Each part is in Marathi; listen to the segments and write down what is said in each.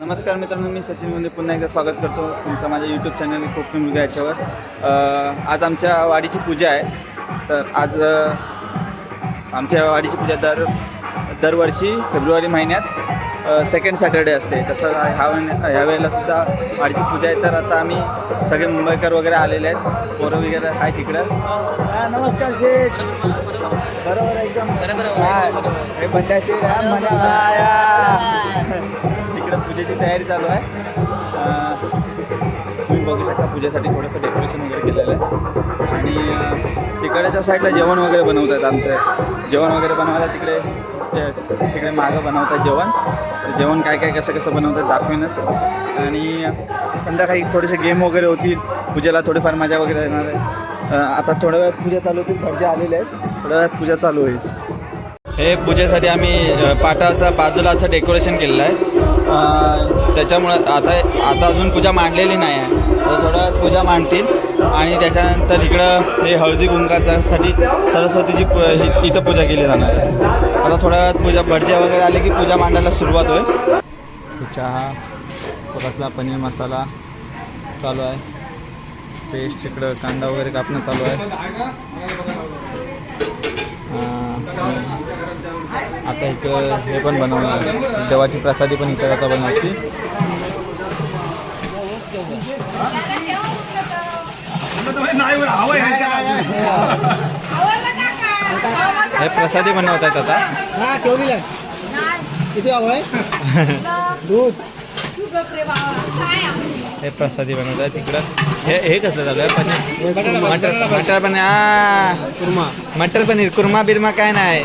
नमस्कार मित्रांनो मी सचिनमध्ये पुन्हा एकदा स्वागत करतो तुमचं माझ्या यूट्यूब चॅनल कोकणी मुलगा याच्यावर. आज आमच्या वाडीची पूजा आहे. तर आज आमच्या वाडीची पूजा दर दरवर्षी फेब्रुवारी महिन्यात सेकंड सॅटर्डे असते. तसं ह्या वेळे- ह्या वेळेला सुद्धा वाडीची पूजा आहे. तर आता आम्ही सगळे मुंबईकर वगैरे आलेले आहेत. पोरं वगैरे आहे तिकडं नमस्कार शेठ. बरोबर आहे एकदम हा, हे बंड्या शेठ. इकडं पूजेची तयारी चालू आहे. तुम्ही बघू शकता पूजेसाठी थोडंसं डेकोरेशन वगैरे केलेलं आहे. आणि तिकडच्या साईडला जेवण वगैरे बनवतात आमचं. जेवण वगैरे बनवायला तिकडे तिकडे मागं बनवतात जेवण. जेवण काय काय कसं कसं बनवतात दाखवेनच. आणि संध्याकाळी थोडेसे गेम वगैरे होतील. पूजेला थोडीफार मजा वगैरे येणार आहे. आता थोड्या वेळात पूजा चालू होतील भटजे आलेले आहेत. थोड्या वेळात पूजा चालू होईल. हे पूजेसाठी आम्ही पाटाचा बाजूला असं डेकोरेशन केलेलं आहे. त्याच्यामुळं आता आता अजून पूजा मांडलेली नाही आहे. तर थोड्या पूजा मांडतील. आणि त्याच्यानंतर इकडं हे हळदी कुंकाच्यासाठी सरस्वतीची प इथं पूजा केली जाणार आहे. आता थोड्या वेळात पूजा भटजे वगैरे आले की पूजा मांडायला सुरुवात होईल. चहा थोडासा पनीर मसाला चालू आहे. पेस्ट इकडं कांदा वगैरे कापणं चालू आहे. आता इथं हे पण बनवणार आहे. देवाची प्रसादी पण इथं आता बनवायची हे प्रसादी बनवत आहेत आता. हा केवढीला किती हवं आहे? दूध. हे प्रसादी बनवत आहेत तिकडं हे हे कसं आहे पनीर मटर मटर पनीर. आ. कुर्मा. मटर पनीर. कुर्मा बिर्मा काय नाही.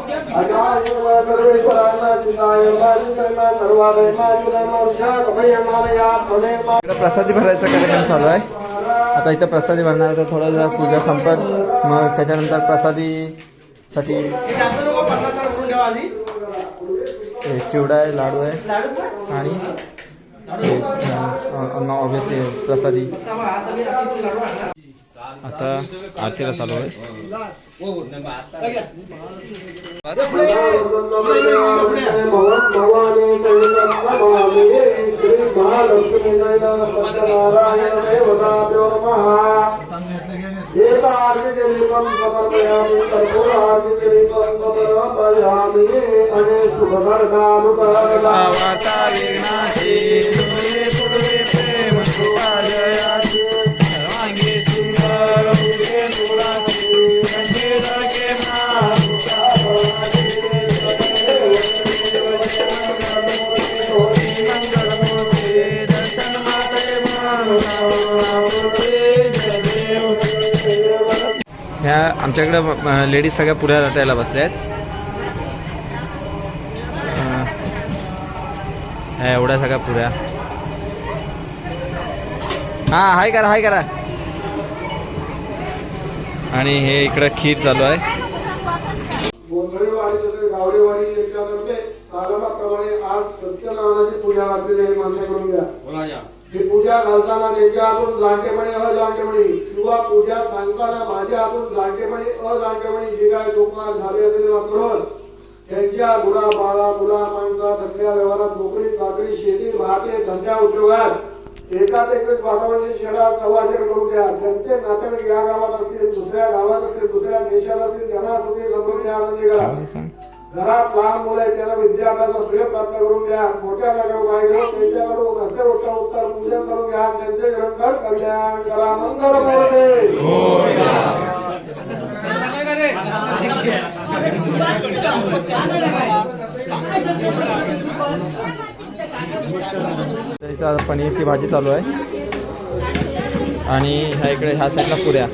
प्रसादी भरायचा कार्यक्रम चालू आहे. आता इथं प्रसादी भरणार तर थोडा वेळा पूजा संपत मग त्याच्यानंतर प्रसादीसाठी चिवडा आहे लाडू आहे. आणि ऑब्विसली प्रसादी. आता आरतीला चालू आहे. ह्या आमच्याकडे लेडीज सगळ्या पुऱ्या लाटायला बसल्या आहेत. ह्या एवढ्या सगळ्या पुऱ्या हां हाय करा हाय करा. आणि हे इकडं खीर चालू आहे. पूजा घातलेली आहे मान्य करून घ्या. ही पूजा घालताना त्यांच्या हातून जाणतेपणे अजाणतेपणे किंवा पूजा सांगताना माझ्या हातून जाणतेपणे अजाणतेपणे जे काय चोपणार झाले असेल मात्र त्यांच्या गुडा बाळा मुला माणसा धंद्या व्यवहारात नोकरी चाकरी शेती भाते धंद्या उद्योगात. एकाच एकच वातावरण शेडा समाजन करून द्या. त्यांचे नातेवाईक या गावात असतील दुसऱ्या गावात असतील दुसऱ्या देशात असतील त्यांना सुखी समृद्धी आनंदी करा. घरात लहान मुलं आहेत त्यांना विद्याभ्यासा सुयोग प्राप्त करून घ्या. मोठ्या नगर त्यांच्याकडून असे उत्तर उत्तर पूजन करून घ्या. त्यांचे निरंतर कल्याण करा. मंगल मूर्ती इथं पनीरची भाजी चालू आहे. आणि ह्या इकडे ह्या साईडला पुऱ्या.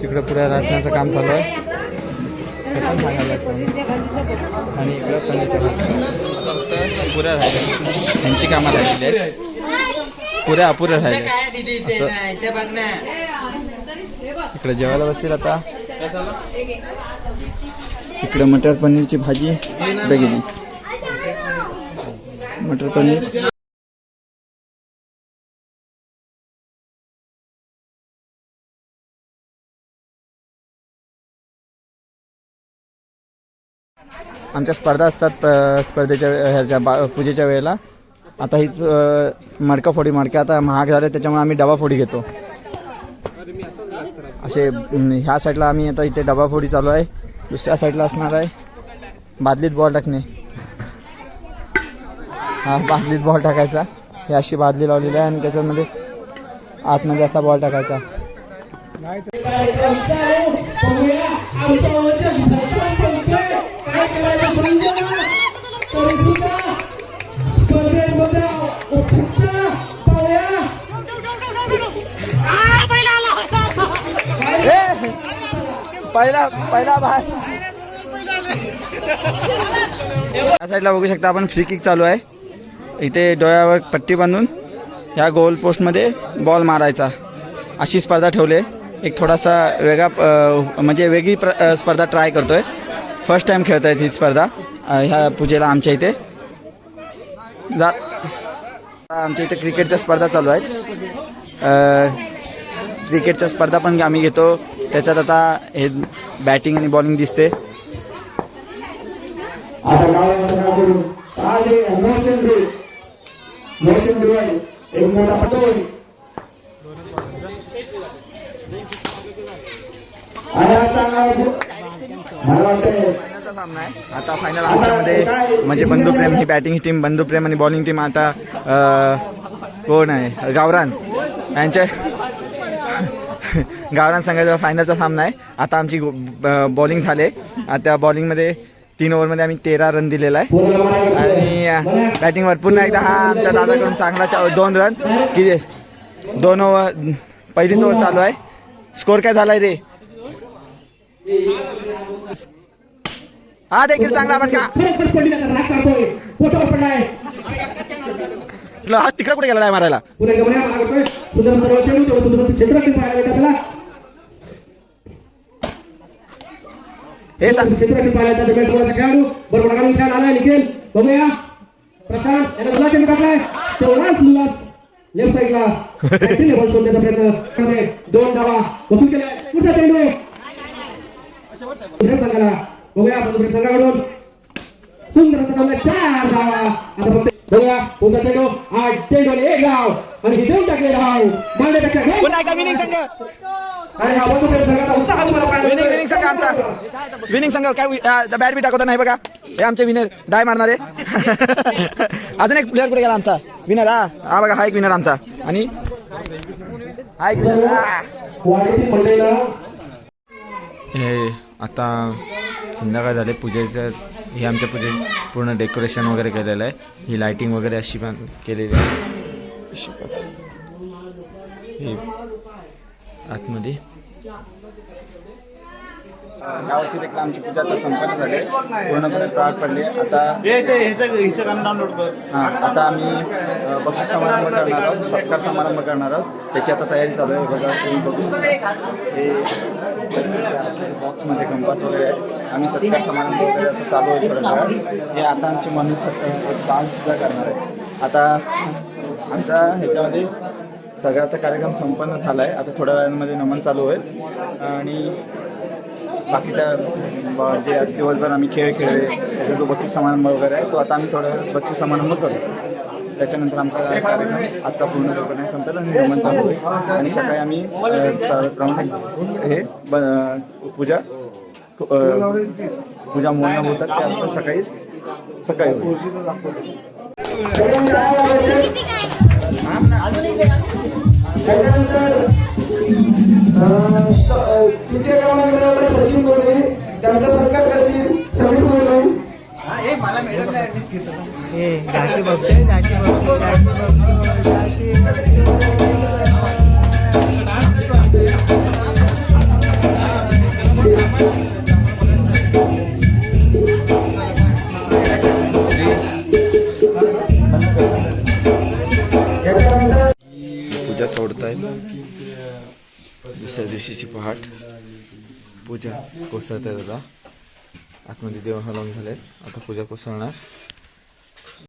तिकडे पुऱ्या राखण्याचं काम चालू आहे. आणि इकडे पनीरच्या फक्त पुऱ्या राहिल्या यांची कामं राहिलेली आहेत. पुऱ्या अपुऱ्या राहिल्या इकडे जेवायला बसतील आता. इकडे मटर पनीरची भाजी बघितली. मटर पनीर. आमच्या स्पर्धा असतात स्पर्धेच्या वे- ह्याच्या बा पूजेच्या वेळेला. आता ही अ, मडका फोडी मडक्या आता महाग झाले त्याच्यामुळे आम्ही डबा फोडी घेतो. असे ह्या साईडला आम्ही आता इथे डबा फोडी चालू आहे. दुसऱ्या साईडला असणार आहे बादलीत बॉल टाकणे. हा बादलीत बॉल टाकायचा. हे अशी बादली लावलेली आहे आणि त्याच्यामध्ये आतमध्ये असा बॉल टाकायचा. पहिला पहिला भाग. या साईडला बघू शकता आपण फ्री किक चालू आहे. इथे डोळ्यावर पट्टी बांधून ह्या गोल पोस्टमध्ये बॉल मारायचा. अशी स्पर्धा ठेवली आहे. एक थोडासा वेगळा म्हणजे वेगळी प्र स्पर्धा ट्राय करतो आहे फर्स्ट टाईम खेळत आहेत ही स्पर्धा. ह्या पूजेला आमच्या इथे. जा. आमच्या इथे क्रिकेटच्या स्पर्धा चालू आहेत. क्रिकेटच्या स्पर्धा पण आम्ही घेतो. त्याच्यात आता हे बॅटिंग आणि बॉलिंग दिसते. आता गावाचं नाव करून आज एक मोशन डे मोशन डे आहे एक मोठा पटवून आणि चांगला मला वाटतंय फायनलचा सामना आहे आता फायनल आमच्यामध्ये म्हणजे बंधुप्रेम ही बॅटिंग टीम बंधुप्रेम आणि बॉलिंग टीम आता कोण आहे? गावरान. यांच्या गावरान संघाचा फायनलचा सामना आहे. आता आमची बॉलिंग झाले. आता बॉलिंगमध्ये तीन ओव्हरमध्ये आम्ही तेरा रन दिलेला आहे. आणि बॅटिंगवर पुन्हा एकदा हा आमच्या दादाकडून चांगला चा- दोन रन किती दोन ओव्हर पहिलीच ओव्हर चालू आहे. स्कोर काय झालाय रे? हा देखील चांगला फटका. हा तिकडे कुठे गेला मारायला? सुंदर चेंडू तेवढं सुंदर क्षेत्ररक्षण पाहायला मिळतं आपल्याला. हे सांग. क्षेत्ररक्षण पाहायला मिळतं बेटबॉलचा खेळाडू बरोबर काढून खेळ आलाय निखिल. बघूया. प्रशांत याने दुला चेंडू टाकलाय तेवढाच लुलास लेफ्ट साईडला बॅटिंग बॉल शोधण्याचा प्रयत्न. दोन धावा. वसूल केलाय. पुढचा चेंडू? बघूया संघाकडून. सुंदर चार धावा. आता फक्त बघूया पुढचा चेंडू आठ चेंडू एक धाव आणि ही देऊन टाकले धाव मांडण्यापेक्षा पुन्हा विनिंग संघ. आणि हा बंधुप्रेम संघाचा उत्साह तुम्हाला पाहायला विनिंग. विनिंग संघ आमचा. विनिंग संघ काय बॅट बी टाकवता नाही बघा. हे आमचे विनर डाय मारणारे अजून एक प्लेअर कुठे गेला आमचा. विनर हा. हा बघा हा एक विनर आमचा. आणि हा एक winner. हा. वाडीतील मंडळीला हे आता संध्याकाळ झाले पूजेचं हे आमच्या पूजे पूर्ण डेकोरेशन वगैरे केलेलं आहे. ही लायटिंग वगैरे अशी पण केलेली आहे. हे आतमध्ये. यावर्षी देखील आमची पूजा आता संपन्न झाली. पूर्णपणे पार पडली. आता हां आता आम्ही बक्षीस समारंभ करणार आहोत सत्कार समारंभ करणार आहोत. त्याची आता तयारी चालू आहे. बघा तुम्ही बघू शकता. हे बॉक्समध्ये कंपास वगैरे आहे. आम्ही सत्कार समारंभ वगैरे आता चालू आहे थोड्या वेळात. हे आता आमची मनुष्य सत्कार डान्ससुद्धा करणार आहे. आता आमचा ह्याच्यामध्ये सगळ्याचा कार्यक्रम संपन्न झाला आहे आता थोड्या वेळांमध्ये नमन चालू होईल. आणि बाकीच्या जे आज दिवसभर आम्ही खेळ खेळले त्याचा जो बक्षीस समारंभ वगैरे आहे तो आता आम्ही थोड्या वेळात बक्षीस समारंभ करू. त्याच्यानंतर आमचा कार्यक्रम आजचा पूर्णपणे संपेल आणि नमन चालू होईल. आणि सकाळी आम्ही हे ब- पूजा पूजा मोडणं होतात ते आपण सकाळी सकाळी होईल. त्याच्यानंतर अं, स- अं, तृतीय क्रमांक मिळवला सचिन गोरे त्यांचा सत्कार करतील समीर गोरे याच्यानंतर दुसऱ्या दिवशीची पहाट पूजा कोसळत आहे दादा आतमध्ये देव हलवून झाले आता पूजा कोसळणार